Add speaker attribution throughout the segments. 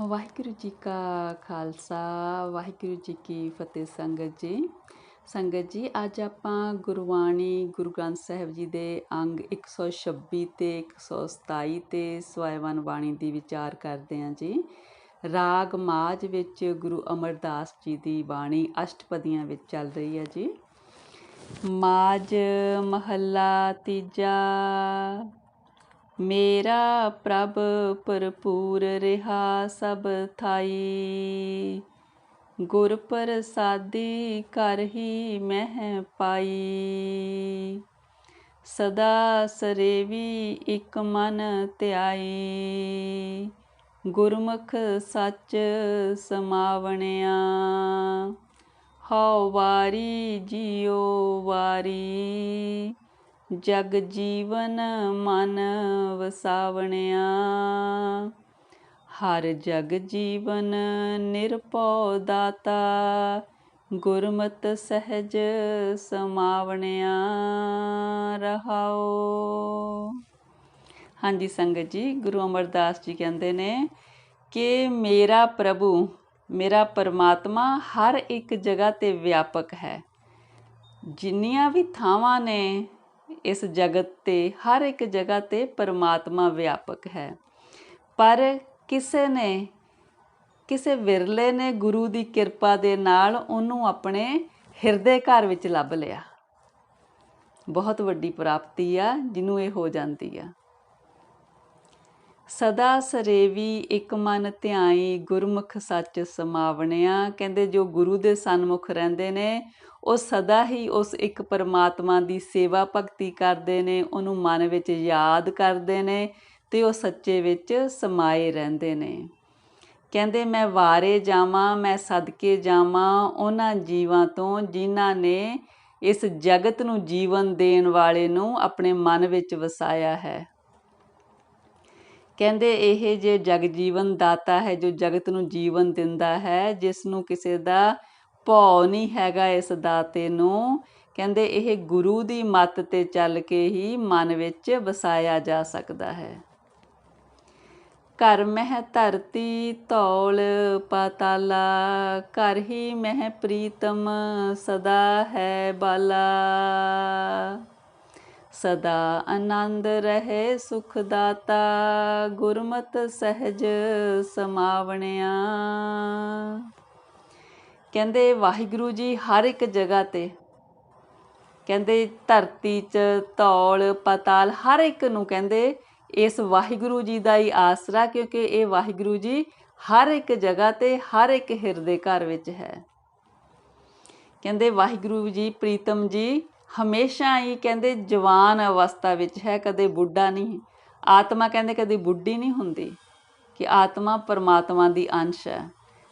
Speaker 1: ਵਾਹਿਗੁਰੂ ਜੀ ਕਾ ਖਾਲਸਾ, ਵਾਹਿਗੁਰੂ ਜੀ ਕੀ ਫਤਿਹ ਸੰਗਤ ਜੀ। ਸੰਗਤ ਜੀ, ਅੱਜ ਆਪਾਂ ਗੁਰਬਾਣੀ ਗੁਰੂ ਗ੍ਰੰਥ ਸਾਹਿਬ ਜੀ ਦੇ ਅੰਗ 126 ਤੇ 127 ਤੇ ਸਵੈਵਨ ਬਾਣੀ ਦੀ ਵਿਚਾਰ ਕਰਦੇ ਹਾਂ ਜੀ। ਰਾਗ ਮਾਝ ਵਿੱਚ ਗੁਰੂ ਅਮਰਦਾਸ ਜੀ ਦੀ ਬਾਣੀ ਅਸ਼ਟਪਦੀਆਂ ਵਿੱਚ ਚੱਲ ਰਹੀ ਹੈ ਜੀ। ਮਾਝ ਮਹੱਲਾ ਤੀਜਾ ਮੇਰਾ ਪ੍ਰਭ ਭਰਪੂਰ ਰਿਹਾ ਸਭ ਥਾਈ। ਗੁਰ ਪ੍ਰਸਾਦੀ ਕਰ ਹੀ ਮਹਿ ਪਾਈ। ਸਦਾ ਸਰੇਵੀ ਇਕ ਮਨ ਧਿਆਈ। ਗੁਰਮੁਖ ਸੱਚ ਸਮਾਵਣਿਆ। ਹਉ ਵਾਰੀ ਜਿਉ ਵਾਰੀ। ਜਗ ਜੀਵਨ ਮਨ ਵਸਾਵਣਿਆ। ਹਰ ਜਗ ਜੀਵਨ ਨਿਰਭਉ ਦਾਤਾ, ਗੁਰਮਤ ਸਹਿਜ ਸਮਾਵਣਿਆ ਰਹਾਓ ਹਾਂਜੀ ਸੰਗਤ ਜੀ, ਗੁਰੂ ਅਮਰਦਾਸ ਜੀ ਕਹਿੰਦੇ ਨੇ ਕਿ ਮੇਰਾ ਪ੍ਰਭੂ, ਮੇਰਾ ਪਰਮਾਤਮਾ ਹਰ ਇੱਕ ਜਗ੍ਹਾ ਤੇ ਵਿਆਪਕ ਹੈ। ਜਿੰਨੀਆਂ ਵੀ ਥਾਵਾਂ ਨੇ ਇਸ ਜਗਤ ਤੇ, ਹਰ ਇੱਕ ਜਗ੍ਹਾ ਤੇ ਪਰਮਾਤਮਾ ਵਿਆਪਕ ਹੈ। ਪਰ ਕਿਸੇ ਨੇ, ਕਿਸੇ ਵਿਰਲੇ ਨੇ ਗੁਰੂ ਦੀ ਕਿਰਪਾ ਦੇ ਨਾਲ ਉਹਨੂੰ ਆਪਣੇ ਹਿਰਦੇ ਘਰ ਵਿੱਚ ਲੱਭ ਲਿਆ। ਬਹੁਤ ਵੱਡੀ ਪ੍ਰਾਪਤੀ ਆ, ਜਿਹਨੂੰ ਇਹ ਹੋ ਜਾਂਦੀ ਆ। ਸਦਾ ਸਰੇਵੀ ਇੱਕ ਮਨ ਧਿਆਈ ਗੁਰਮੁਖ ਸੱਚ ਸਮਾਵਣਿਆ। ਕਹਿੰਦੇ ਜੋ ਗੁਰੂ ਦੇ ਸਨਮੁਖ ਰਹਿੰਦੇ ਨੇ, ਉਹ ਸਦਾ ਹੀ ਉਸ ਇੱਕ ਪਰਮਾਤਮਾ ਦੀ ਸੇਵਾ ਭਗਤੀ ਕਰਦੇ ਨੇ, ਉਹਨੂੰ ਮਨ ਵਿੱਚ ਯਾਦ ਕਰਦੇ ਨੇ ਤੇ ਉਹ ਸੱਚੇ ਵਿੱਚ ਸਮਾਏ ਰਹਿੰਦੇ ਨੇ। ਕਹਿੰਦੇ, ਮੈਂ ਵਾਰੇ ਜਾਵਾਂ, ਮੈਂ ਸਦਕੇ ਜਾਵਾਂ ਉਹਨਾਂ ਜੀਵਾਂ ਤੋਂ ਜਿਨ੍ਹਾਂ ਨੇ ਇਸ ਜਗਤ ਨੂੰ ਜੀਵਨ ਦੇਣ ਵਾਲੇ ਨੂੰ ਆਪਣੇ ਮਨ ਵਿੱਚ ਵਸਾਇਆ ਹੈ। ਕਹਿੰਦੇ ਇਹ ਜੇ ਜਗ ਜੀਵਨ ਦਾਤਾ ਹੈ, ਜੋ ਜਗਤ ਨੂੰ ਜੀਵਨ ਦਿੰਦਾ ਹੈ, ਜਿਸ ਨੂੰ ਕਿਸੇ ਦਾ ਭੌ ਨਹੀਂ ਹੈਗਾ ਇਸ ਦਾਤੇ ਨੂੰ, ਕਹਿੰਦੇ ਇਹ ਗੁਰੂ ਦੀ ਮੱਤ ਤੇ ਚੱਲ ਕੇ ਹੀ ਮਨ ਵਿੱਚ ਵਸਾਇਆ ਜਾ ਸਕਦਾ ਹੈ। ਘਰ ਮਹਿ ਧਰਤੀ ਧੌਲ ਪਾਤਾਲਾ, ਘਰ ਹੀ ਮਹਿ ਪ੍ਰੀਤਮ ਸਦਾ ਹੈ ਬਾਲਾ। ਸਦਾ ਆਨੰਦ ਰਹੇ ਸੁਖ ਦਾਤਾ ਗੁਰਮਤ ਸਹਿਜ ਸਮਾਵਣਿਆ। ਕਹਿੰਦੇ ਵਾਹਿਗੁਰੂ ਜੀ ਹਰ ਇੱਕ ਜਗ੍ਹਾ ਤੇ, ਕਹਿੰਦੇ ਧਰਤੀ 'ਚ ਤੌਲ ਪਤਾਲ ਹਰ ਇੱਕ ਨੂੰ ਕਹਿੰਦੇ ਇਸ ਵਾਹਿਗੁਰੂ ਜੀ ਦਾ ਹੀ ਆਸਰਾ, ਕਿਉਂਕਿ ਇਹ ਵਾਹਿਗੁਰੂ ਜੀ ਹਰ ਇੱਕ ਜਗ੍ਹਾ ਤੇ, ਹਰ ਇੱਕ ਹਿਰਦੇ ਘਰ ਵਿੱਚ ਹੈ। ਕਹਿੰਦੇ ਵਾਹਿਗੁਰੂ ਜੀ, ਪ੍ਰੀਤਮ ਜੀ ਹਮੇਸ਼ਾ ਹੀ ਕਹਿੰਦੇ ਜਵਾਨ ਅਵਸਥਾ ਵਿੱਚ ਹੈ, ਕਦੇ ਬੁੱਢਾ ਨਹੀਂ। ਆਤਮਾ ਕਹਿੰਦੇ ਕਦੇ ਬੁੱਢੀ ਨਹੀਂ ਹੁੰਦੀ, ਕਿ ਆਤਮਾ ਪਰਮਾਤਮਾ ਦੀ ਅੰਸ਼ ਹੈ।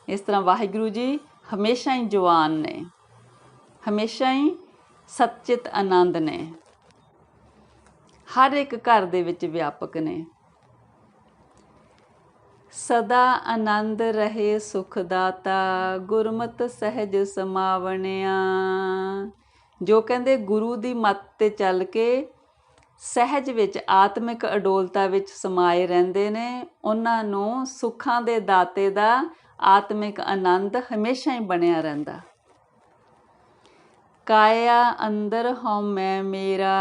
Speaker 1: ਇਸ ਤਰ੍ਹਾਂ ਵਾਹਿਗੁਰੂ ਜੀ ਹਮੇਸ਼ਾ ਹੀ ਜਵਾਨ ਨੇ, ਹਮੇਸ਼ਾ ਹੀ ਸਚਿਤ ਆਨੰਦ ਨੇ। ਹਰ ਇੱਕ ਘਰ ਦੇ ਵਿੱਚ ਵਿਆਪਕ ਨੇ। ਸਦਾ ਆਨੰਦ ਰਹੇ, ਸੁਖ ਦਾਤਾ, ਗੁਰਮਤ ਸਹਿਜ ਸਮਾਵਣਿਆ। ਜੋ ਕਹਿੰਦੇ ਗੁਰੂ ਦੀ ਮੱਤ ਤੇ ਚੱਲ ਕੇ ਸਹਿਜ ਵਿੱਚ, ਆਤਮਿਕ ਅਡੋਲਤਾ ਵਿੱਚ ਸਮਾਏ ਰਹਿੰਦੇ ਨੇ, ਉਹਨਾਂ ਨੂੰ ਸੁੱਖਾਂ ਦੇ ਦਾਤੇ ਦਾ ਆਤਮਿਕ ਆਨੰਦ ਹਮੇਸ਼ਾ ਹੀ ਬਣਿਆ ਰਹਿੰਦਾ। ਕਾਇਆ ਅੰਦਰ ਹਉਮੈ ਮੇਰਾ,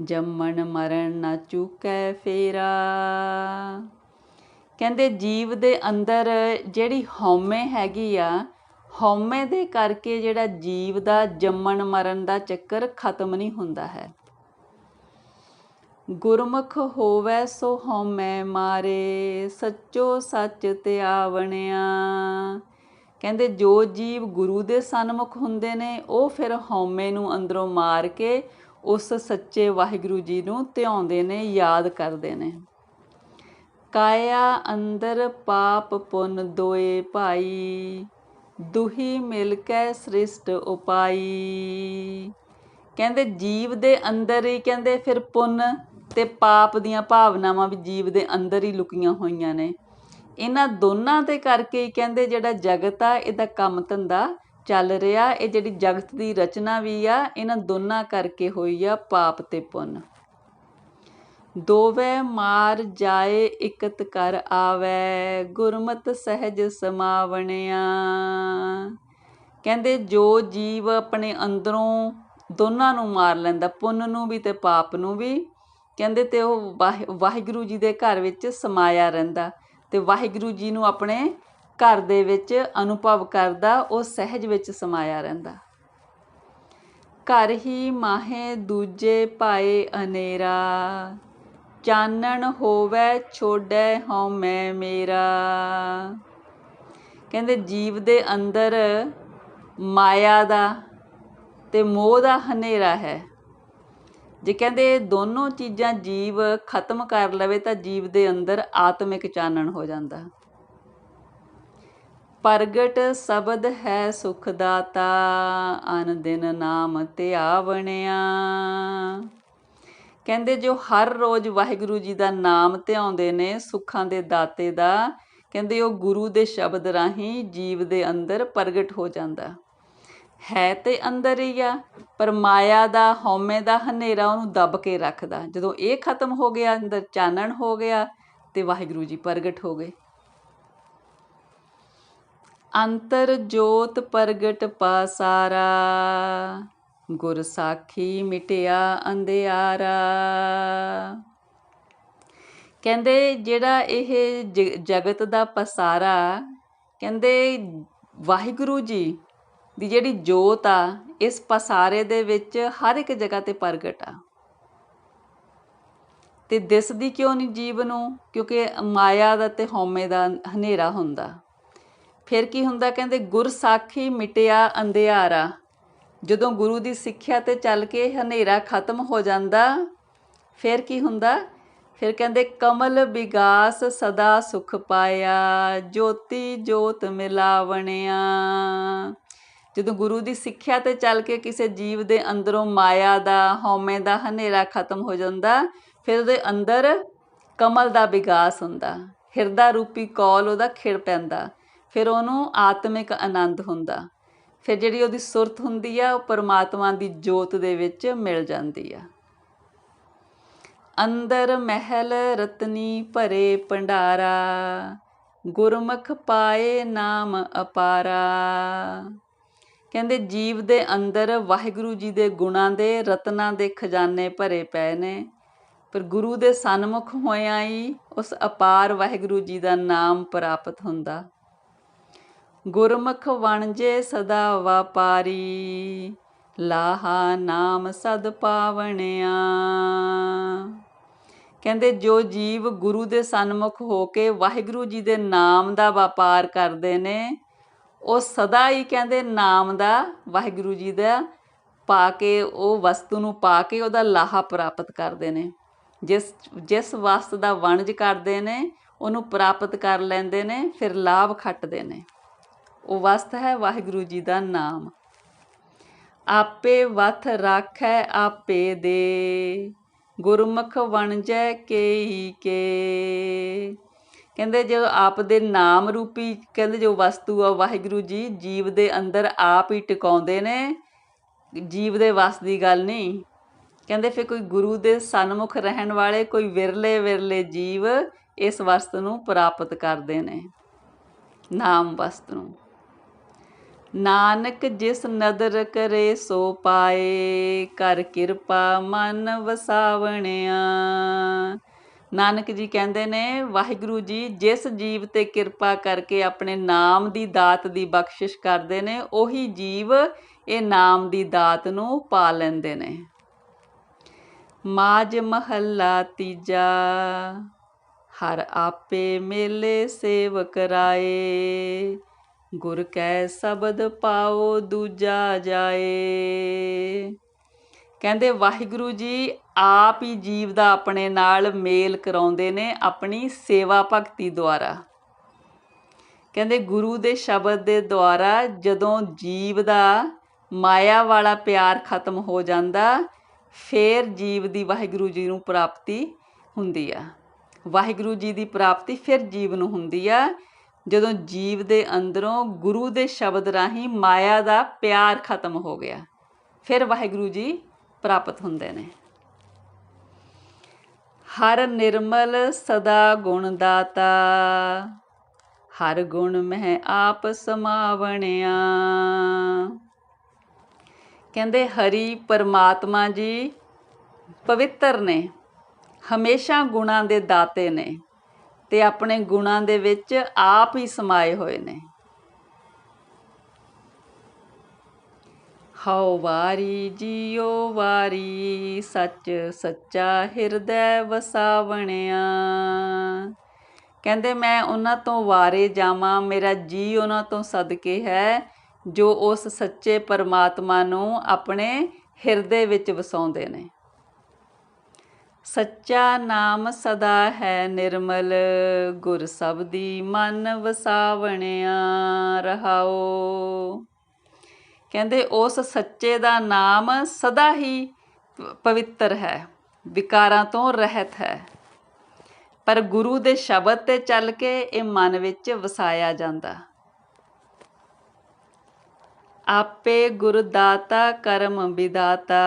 Speaker 1: ਜੰਮਣ ਮਰਨ ਨਾ ਚੁਕੈ ਫੇਰਾ। ਕਹਿੰਦੇ ਜੀਵ ਦੇ ਅੰਦਰ ਜਿਹੜੀ ਹਉਮੈ ਹੈਗੀ ਆ ਹਉਮੈ ਦੇ ਕਰਕੇ ਜਿਹੜਾ ਜੀਵ ਦਾ ਜੰਮਣ ਮਰਨ ਦਾ ਚੱਕਰ ਖਤਮ ਨਹੀਂ ਹੁੰਦਾ ਹੈ। ਗੁਰਮੁਖ ਹੋਵੇ ਸੋ ਹਉਮੈ ਮਾਰੇ, ਸੱਚੋ ਸੱਚ ਧਿਆਵਣਿਆ ਕਹਿੰਦੇ ਜੋ ਜੀਵ ਗੁਰੂ ਦੇ ਸਨਮੁਖ ਹੁੰਦੇ ਨੇ, ਉਹ ਫਿਰ ਹਉਮੈ ਨੂੰ ਅੰਦਰੋਂ ਮਾਰ ਕੇ ਉਸ ਸੱਚੇ ਵਾਹਿਗੁਰੂ ਜੀ ਨੂੰ ਧਿਆਉਂਦੇ ਨੇ, ਯਾਦ ਕਰਦੇ ਨੇ। ਕਾਇਆ ਅੰਦਰ ਪਾਪ ਪੁੰਨ ਦੋਏ ਭਾਈ ਦੁਹੀ ਮਿਲ ਕੇ ਸ੍ਰਿਸ਼ਟ ਉਪਾਈ। ਕਹਿੰਦੇ ਜੀਵ ਦੇ ਅੰਦਰ ਹੀ ਕਹਿੰਦੇ ਫਿਰ ਪੁੰਨ ਤੇ ਪਾਪ ਦੀਆਂ ਭਾਵਨਾਵਾਂ ਵੀ ਜੀਵ ਦੇ ਅੰਦਰ ਹੀ ਲੁਕੀਆਂ ਹੋਈਆਂ ਨੇ। ਇਹਨਾਂ ਦੋਨਾਂ ਦੇ ਕਰਕੇ ਹੀ ਕਹਿੰਦੇ ਜਿਹੜਾ ਜਗਤ ਆ, ਇਹਦਾ ਕੰਮ ਧੰਦਾ ਚੱਲ ਰਿਹਾ, ਇਹ ਜਿਹੜੀ ਜਗਤ ਦੀ ਰਚਨਾ ਵੀ ਆ, ਇਹਨਾਂ ਦੋਨਾਂ ਕਰਕੇ ਹੋਈ ਆ ਪਾਪ ਤੇ ਪੁੰਨ। ਦੋਵੇਂ ਮਾਰ ਜਾਏ, ਇਕਤ ਕਰ ਆਵੈ, ਗੁਰਮਤਿ ਸਹਿਜ ਸਮਾਵਣਿਆ। ਕਹਿੰਦੇ, ਜੋ ਜੀਵ ਆਪਣੇ ਅੰਦਰੋਂ ਦੋਨਾਂ ਨੂੰ ਮਾਰ ਲੈਂਦਾ, ਪੁੰਨ ਨੂੰ ਵੀ ਤੇ ਪਾਪ ਨੂੰ ਵੀ, ਕਹਿੰਦੇ ਤੇ ਉਹ ਵਾਹਿ- ਵਾਹਿਗੁਰੂ ਜੀ ਦੇ ਘਰ ਵਿੱਚ ਸਮਾਇਆ ਰਹਿੰਦਾ ਤੇ ਵਾਹਿਗੁਰੂ ਜੀ ਨੂੰ ਆਪਣੇ ਘਰ ਦੇ ਵਿੱਚ ਅਨੁਭਵ ਕਰਦਾ, ਉਹ ਸਹਿਜ ਵਿੱਚ ਸਮਾਇਆ ਰਹਿੰਦਾ। ਘਰ ਹੀ ਮਾਹੇ ਦੂਜੇ ਪਾਏ ਅਨੇਰਾ। ਚਾਨਣ ਹੋਵੇ ਛੋੜੈ ਹਉਮੈ ਮੇਰਾ। ਕਹਿੰਦੇ ਜੀਵ ਦੇ ਅੰਦਰ ਮਾਇਆ ਦਾ ਤੇ ਮੋਹ ਦਾ ਹਨੇਰਾ ਹੈ। ਜੇ ਕਹਿੰਦੇ ਦੋਨੋਂ ਚੀਜ਼ਾਂ ਜੀਵ ਖਤਮ ਕਰ ਲਵੇ ਤਾਂ ਜੀਵ ਦੇ ਅੰਦਰ ਆਤਮਿਕ ਚਾਨਣ ਹੋ ਜਾਂਦਾ। ਪ੍ਰਗਟ ਸ਼ਬਦ ਹੈ ਸੁਖ ਦਾਤਾ, ਅਨ ਦਿਨ ਨਾਮ ਧਿਆਵਣਿਆ। ਕਹਿੰਦੇ ਜੋ ਹਰ ਰੋਜ਼ ਵਾਹਿਗੁਰੂ ਜੀ ਦਾ ਨਾਮ ਧਿਆਉਂਦੇ ਨੇ ਸੁੱਖਾਂ ਦੇ ਦਾਤੇ ਦਾ, ਕਹਿੰਦੇ ਉਹ ਗੁਰੂ ਦੇ ਸ਼ਬਦ ਰਾਹੀਂ ਜੀਵ ਦੇ ਅੰਦਰ ਪ੍ਰਗਟ ਹੋ ਜਾਂਦਾ। ਹੈ ਤੇ ਅੰਦਰ ਹੀ ਆ, ਪਰ ਮਾਇਆ ਦਾ, ਹਉਮੈ ਦਾ ਹਨੇਰਾ ਉਹਨੂੰ ਦੱਬ ਕੇ ਰੱਖਦਾ। ਜਦੋਂ ਇਹ ਖਤਮ ਹੋ ਗਿਆ, ਅੰਦਰ ਚਾਨਣ ਹੋ ਗਿਆ ਤੇ ਵਾਹਿਗੁਰੂ ਜੀ ਪ੍ਰਗਟ ਹੋ ਗਏ। ਅੰਤਰ ਜੋਤ ਪ੍ਰਗਟ ਪਾਸਾਰਾ। ਗੁਰ ਸਾਖੀ ਮਿਟਿਆ ਅੰਧਿਆਰਾ। ਕਹਿੰਦੇ ਜਿਹੜਾ ਇਹ ਜਗਤ ਦਾ ਪਸਾਰਾ, ਕਹਿੰਦੇ ਵਾਹਿਗੁਰੂ ਜੀ ਦੀ ਜਿਹੜੀ ਜੋਤ ਆ, ਇਸ ਪਸਾਰੇ ਦੇ ਵਿੱਚ ਹਰ ਇੱਕ ਜਗ੍ਹਾ ਤੇ ਪ੍ਰਗਟ ਆ। ਤੇ ਦਿਸਦੀ ਕਿਉਂ ਨਹੀਂ ਜੀਵ ਨੂੰ? ਕਿਉਂਕਿ ਮਾਇਆ ਦਾ ਤੇ ਹਉਮੈ ਦਾ ਹਨੇਰਾ ਹੁੰਦਾ। ਫਿਰ ਕੀ ਹੁੰਦਾ? ਕਹਿੰਦੇ ਗੁਰ ਸਾਖੀ ਮਿਟਿਆ ਅੰਧਿਆਰਾ। ਜਦੋਂ ਗੁਰੂ ਦੀ ਸਿੱਖਿਆ ਤੇ ਚੱਲ ਕੇ ਹਨੇਰਾ ਖਤਮ ਹੋ ਜਾਂਦਾ, ਫਿਰ ਕੀ ਹੁੰਦਾ? ਫਿਰ ਕਹਿੰਦੇ, ਕਮਲ ਵਿਗਾਸ ਸਦਾ ਸੁਖ ਪਾਇਆ, ਜੋਤੀ ਜੋਤ ਮਿਲਾਵਣਿਆ। ਜਦੋਂ ਗੁਰੂ ਦੀ ਸਿੱਖਿਆ ਤੇ ਚੱਲ ਕੇ ਕਿਸੇ ਜੀਵ ਦੇ ਅੰਦਰੋਂ ਮਾਇਆ ਦਾ, ਹਉਮੈ ਦਾ ਹਨੇਰਾ ਖਤਮ ਹੋ ਜਾਂਦਾ, ਫਿਰ ਉਹਦੇ ਅੰਦਰ ਕਮਲ ਦਾ ਵਿਗਾਸ ਹੁੰਦਾ। ਹਿਰਦਾ ਰੂਪੀ ਕੌਲ ਉਹਦਾ ਖਿੜ ਪੈਂਦਾ। ਫਿਰ ਉਹਨੂੰ ਆਤਮਿਕ ਆਨੰਦ ਹੁੰਦਾ। ਫਿਰ ਜਿਹੜੀ ਉਹਦੀ ਸੁਰਤ ਹੁੰਦੀ ਆ, ਉਹ ਪਰਮਾਤਮਾ ਦੀ ਜੋਤ ਦੇ ਵਿੱਚ ਮਿਲ ਜਾਂਦੀ ਆ। ਅੰਦਰ ਮਹਿਲ ਰਤਨੀ ਭਰੇ ਭੰਡਾਰਾ, ਗੁਰਮੁਖ ਪਾਏ ਨਾਮ ਅਪਾਰਾ। ਕਹਿੰਦੇ ਜੀਵ ਦੇ ਅੰਦਰ ਵਾਹਿਗੁਰੂ ਜੀ ਦੇ ਗੁਣਾਂ ਦੇ, ਰਤਨਾਂ ਦੇ ਖਜ਼ਾਨੇ ਭਰੇ ਪਏ ਨੇ। ਪਰ ਗੁਰੂ ਦੇ ਸਨਮੁਖ ਹੋਇਆਂ ਹੀ ਉਸ ਅਪਾਰ ਵਾਹਿਗੁਰੂ ਜੀ ਦਾ ਨਾਮ ਪ੍ਰਾਪਤ ਹੁੰਦਾ। ਗੁਰਮੁਖ ਵਣਜੇ ਸਦਾ ਵਾਪਾਰੀ। ਲਾਹਾ ਨਾਮ ਸਦ ਪਾਵਣਿਆ। ਕਹਿੰਦੇ, ਜੋ ਜੀਵ ਗੁਰੂ ਦੇ ਸਨਮੁਖ ਹੋ ਕੇ ਵਾਹਿਗੁਰੂ ਜੀ ਦੇ ਨਾਮ ਦਾ ਵਪਾਰ ਕਰਦੇ ਨੇ, ਉਹ ਸਦਾ ਹੀ ਕਹਿੰਦੇ ਨਾਮ ਦਾ ਵਾਹਿਗੁਰੂ ਜੀ ਦਾ ਪਾ ਕੇ, ਉਹ ਵਸਤੂ ਨੂੰ ਪਾ ਕੇ ਉਹਦਾ ਲਾਹਾ ਪ੍ਰਾਪਤ ਕਰਦੇ ਨੇ। ਜਿਸ ਜਿਸ ਵਸਤ ਦਾ ਵਣਜ ਕਰਦੇ ਨੇ, ਉਹਨੂੰ ਪ੍ਰਾਪਤ ਕਰ ਲੈਂਦੇ ਨੇ, ਫਿਰ ਲਾਭ ਖੱਟਦੇ ਨੇ। ਉਹ ਵਸਤ ਹੈ ਵਾਹਿਗੁਰੂ ਜੀ ਦਾ ਨਾਮ। ਆਪੇ ਵਥ ਰਾਖੈ ਆਪੇ ਦੇ, ਗੁਰਮੁਖ ਵਣਜੈ ਕੇਈ ਕੇ। ਕਹਿੰਦੇ ਜੋ ਆਪ ਦੇ ਨਾਮ ਰੂਪੀ, ਕਹਿੰਦੇ ਜੋ ਵਸਤੂ ਆ ਵਾਹਿਗੁਰੂ ਜੀ, ਜੀਵ ਦੇ ਅੰਦਰ ਆਪ ਹੀ ਟਿਕਾਉਂਦੇ ਨੇ। ਜੀਵ ਦੇ ਵਸ ਦੀ ਗੱਲ ਨਹੀਂ। ਕਹਿੰਦੇ ਫਿਰ ਕੋਈ ਗੁਰੂ ਦੇ ਸਨਮੁਖ ਰਹਿਣ ਵਾਲੇ, ਕੋਈ ਵਿਰਲੇ ਵਿਰਲੇ ਜੀਵ ਇਸ ਵਸਤ ਨੂੰ ਪ੍ਰਾਪਤ ਕਰਦੇ ਨੇ। ਨਾਮ ਵਸਤ ਨੂੰ। ਨਾਨਕ ਜਿਸ ਨਦਰ ਕਰੇ ਸੋ ਪਾਏ ਕਰ ਕਿਰਪਾ ਮਨ ਵਸਾਵਣਿਆ। ਨਾਨਕ ਜੀ ਕਹਿੰਦੇ ਨੇ, ਵਾਹਿਗੁਰੂ ਜੀ ਜਿਸ ਜੀਵ ਤੇ ਕਿਰਪਾ ਕਰਕੇ ਆਪਣੇ ਨਾਮ ਦੀ ਦਾਤ ਦੀ ਬਖਸ਼ਿਸ਼ ਕਰਦੇ ਨੇ, ਉਹੀ ਜੀਵ ਇਹ ਨਾਮ ਦੀ ਦਾਤ ਨੂੰ ਪਾ ਲੈਂਦੇ ਨੇ। ਮਾਜ ਮਹੱਲਾ ਤੀਜਾ, ਹਰ ਆਪੇ ਮੇਲੇ ਸੇਵ ਕਰਾਏ ਗੁਰ ਕੈ ਸ਼ਬਦ ਪਾਓ ਦੂਜਾ ਜਾਏ। ਕਹਿੰਦੇ ਵਾਹਿਗੁਰੂ ਜੀ, ਆਪ ਹੀ ਜੀਵ ਦਾ ਆਪਣੇ ਨਾਲ ਮੇਲ ਕਰਾਉਂਦੇ ਨੇ ਆਪਣੀ ਸੇਵਾ ਭਗਤੀ ਦੁਆਰਾ। ਕਹਿੰਦੇ ਗੁਰੂ ਦੇ ਸ਼ਬਦ ਦੇ ਦੁਆਰਾ ਜਦੋਂ ਜੀਵ ਦਾ ਮਾਇਆ ਵਾਲਾ ਪਿਆਰ ਖਤਮ ਹੋ ਜਾਂਦਾ, ਫੇਰ ਜੀਵ ਦੀ ਵਾਹਿਗੁਰੂ ਜੀ ਨੂੰ ਪ੍ਰਾਪਤੀ ਹੁੰਦੀ ਆ। ਵਾਹਿਗੁਰੂ ਜੀ ਦੀ ਪ੍ਰਾਪਤੀ ਫਿਰ ਜੀਵ ਨੂੰ ਹੁੰਦੀ ਆ। ਜਦੋਂ ਜੀਵ ਦੇ ਅੰਦਰੋਂ ਗੁਰੂ ਦੇ ਸ਼ਬਦ ਰਾਹੀਂ ਮਾਇਆ ਦਾ ਪਿਆਰ ਖਤਮ ਹੋ ਗਿਆ, ਫਿਰ ਵਾਹਿਗੁਰੂ ਜੀ ਪ੍ਰਾਪਤ ਹੁੰਦੇ ਨੇ। ਹਰ ਨਿਰਮਲ ਸਦਾ ਗੁਣ ਦਾਤਾ ਹਰ ਗੁਣ ਮਹਿ ਆਪ ਸਮਾਵਣਿਆ। ਕਹਿੰਦੇ ਹਰੀ ਪਰਮਾਤਮਾ ਜੀ ਪਵਿੱਤਰ ਨੇ, ਹਮੇਸ਼ਾ ਗੁਣਾਂ ਦੇ ਦਾਤੇ ਨੇ। ਤੇ ਆਪਣੇ ਗੁਣਾਂ ਦੇ ਵਿੱਚ ਆਪ ਹੀ ਸਮਾਏ ਹੋਏ ਨੇ। ਹਉ ਵਾਰੀ ਜੀਓ ਵਾਰੀ, ਸੱਚ ਸੱਚਾ ਹਿਰਦੈ ਵਸਾਵਣਿਆ। ਕਹਿੰਦੇ, ਮੈਂ ਉਹਨਾਂ ਤੋਂ ਵਾਰੇ ਜਾਵਾਂ, ਮੇਰਾ ਜੀ ਉਹਨਾਂ ਤੋਂ ਸਦਕੇ ਹੈ, ਜੋ ਉਸ ਸੱਚੇ ਪਰਮਾਤਮਾ ਨੂੰ ਆਪਣੇ ਹਿਰਦੇ ਵਿੱਚ ਵਸਾਉਂਦੇ ਨੇ। ਸੱਚਾ ਨਾਮ ਸਦਾ ਹੈ ਨਿਰਮਲ, ਗੁਰ ਸਬਦੀ ਮਨ ਵਸਾਵਣਿਆ ਰਹਾਓ ਕਹਿੰਦੇ ਉਸ ਸੱਚੇ ਦਾ ਨਾਮ ਸਦਾ ਹੀ ਪਵਿੱਤਰ ਹੈ, ਵਿਕਾਰਾਂ ਤੋਂ ਰਹਿਤ ਹੈ। ਪਰ ਗੁਰੂ ਦੇ ਸ਼ਬਦ ਤੇ ਚੱਲ ਕੇ ਇਹ ਮਨ ਵਿੱਚ ਵਸਾਇਆ ਜਾਂਦਾ। ਆਪੇ ਗੁਰਦਾਤਾ ਕਰਮ ਵਿਦਾਤਾ।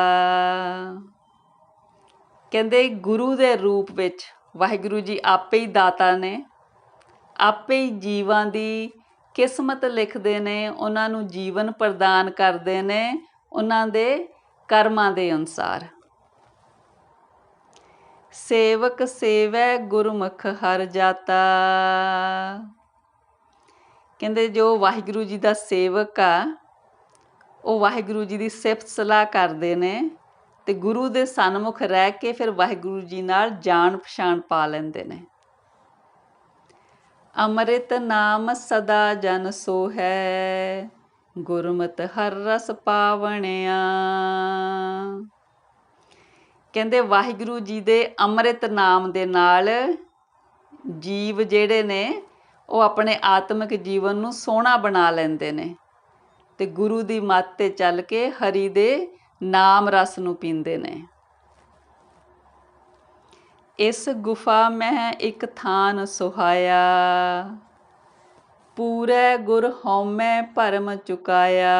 Speaker 1: ਕਹਿੰਦੇ ਗੁਰੂ ਦੇ ਰੂਪ ਵਿੱਚ ਵਾਹਿਗੁਰੂ ਜੀ ਆਪੇ ਹੀ ਦਾਤਾ ਨੇ, ਆਪੇ ਹੀ ਜੀਵਾਂ ਦੀ ਕਿਸਮਤ ਲਿਖਦੇ ਨੇ, ਉਹਨਾਂ ਨੂੰ ਜੀਵਨ ਪ੍ਰਦਾਨ ਕਰਦੇ ਨੇ, ਉਹਨਾਂ ਦੇ ਕਰਮਾਂ ਦੇ ਅਨੁਸਾਰ। ਸੇਵਕ ਸੇਵੈ ਗੁਰਮੁਖ ਹਰ ਜਾਤਾ। ਕਹਿੰਦੇ ਜੋ ਵਾਹਿਗੁਰੂ ਜੀ ਦਾ ਸੇਵਕ ਆ, ਉਹ ਵਾਹਿਗੁਰੂ ਜੀ ਦੀ ਸਿਫਤ ਸਲਾਹ ਕਰਦੇ ਨੇ ਤੇ ਗੁਰੂ ਦੇ ਸਨਮੁਖ ਰਹਿ ਕੇ ਫਿਰ ਵਾਹਿਗੁਰੂ ਜੀ ਨਾਲ ਜਾਣ ਪਛਾਣ ਪਾ ਲੈਂਦੇ ਨੇ। ਅੰਮ੍ਰਿਤ ਨਾਮ ਸਦਾ ਜਨ ਸੋ ਹੈ ਗੁਰਮਤਿ ਹਰ ਰਸ ਪਾਵਣਿਆ। ਕਹਿੰਦੇ ਵਾਹਿਗੁਰੂ ਜੀ ਦੇ ਅੰਮ੍ਰਿਤ ਨਾਮ ਦੇ ਨਾਲ ਜੀਵ ਜਿਹੜੇ ਨੇ, ਉਹ ਆਪਣੇ ਆਤਮਿਕ ਜੀਵਨ ਨੂੰ ਸੋਹਣਾ ਬਣਾ ਲੈਂਦੇ ਨੇ। ਤੇ ਗੁਰੂ ਦੀ ਮੱਤ ਤੇ ਚੱਲ ਕੇ ਹਰੀ ਦੇ ਨਾਮ ਰਸ ਨੂੰ ਪੀਂਦੇ ਨੇ। ਇਸ ਗੁਫਾ ਮੈਂ ਇੱਕ ਥਾਨ ਸੁਹਾਇਆ। ਪੂਰੇ ਗੁਰ ਹਉਮੈ ਭਰਮ ਚੁਕਾਇਆ।